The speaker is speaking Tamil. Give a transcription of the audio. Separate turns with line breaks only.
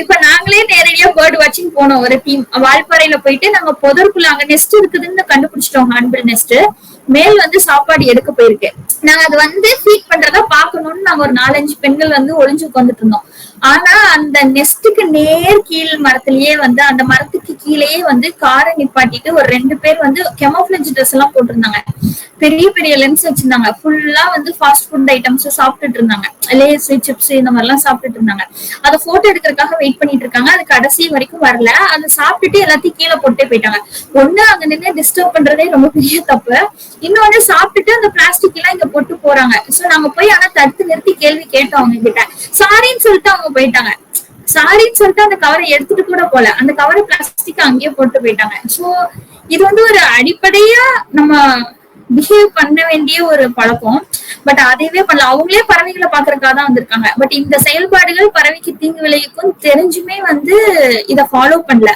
இப்ப நாங்களே நேரடியா பேர்ட் வாட்சிங் போனோம் ஒரு டீம் வால்பாறையில போயிட்டு நாங்க புதற்குள்ள அங்க நெஸ்ட் இருக்குதுன்னு கண்டுபிடிச்சிட்டோம் ஹான்பில் நெஸ்ட் மேல் வந்து சாப்பாடு எடுக்க போயிருக்கு. நாங்க அது வந்து ஃபீட் பண்றதா பாக்கணும்னு நாங்க ஒரு நாலஞ்சு பெண்கள் வந்து ஒளிஞ்சு உட்காந்துட்டு இருந்தோம். ஆனா அந்த நெஸ்டுக்கு நேர் கீழ் மரத்திலேயே வந்து அந்த மரத்துக்கு கீழேயே வந்து காரை நிப்பாட்டிட்டு ஒரு ரெண்டு பேர் வந்து கெமோஃபிளஜ் ட்ரெஸ் எல்லாம் போட்டிருந்தாங்க. பெரிய பெரிய லென்ஸ் வச்சிருந்தாங்க. ஃபுல்லா வந்து ஃபாஸ்ட் ஃபுட் ஐட்டம்ஸ் சாப்பிட்டுட்டு இருந்தாங்க. லேஸ் சிப்ஸ் இந்த மாதிரி எல்லாம் சாப்பிட்டுட்டு இருந்தாங்க. அதை போட்டோ எடுக்கிறதுக்காக வெயிட் பண்ணிட்டு இருக்காங்க. அது கடைசி வரைக்கும் வரல. அதை சாப்பிட்டுட்டு எல்லாத்தையும் கீழே போட்டே போயிட்டாங்க. ஒண்ணு அங்க நின்று டிஸ்டர்ப் பண்றதே ரொம்ப பெரிய தப்பு. இன்னொன்னு சாப்பிட்டுட்டு அந்த பிளாஸ்டிக் எல்லாம் இங்க போட்டு போறாங்க. சோ நாங்க போய் ஆனா தடுத்து நிறுத்தி கேள்வி கேட்டோம் அவங்க கிட்ட சாரின்னு சொல்லிட்டு அவங்க போயிட்டாங்க. சாரின்னு சொல்லிட்டு அந்த கவரை எடுத்துட்டு கூட போல அந்த கவரை பிளாஸ்டிக் அங்கேயே போட்டு போயிட்டாங்க. சோ இது வந்து ஒரு அடிப்படையா நம்ம பிஹேவ் பண்ண வேண்டிய ஒரு பழக்கம். பட் அதையவே பண்ணல. அவங்களே பறவைகளை பாக்குறதுக்காக தான் வந்திருக்காங்க. பட் இந்த செயல்பாடுகள் பறவைக்கு தீங்கு விளைவிக்கும் தெரிஞ்சுமே வந்து இத ஃபாலோ பண்ணல.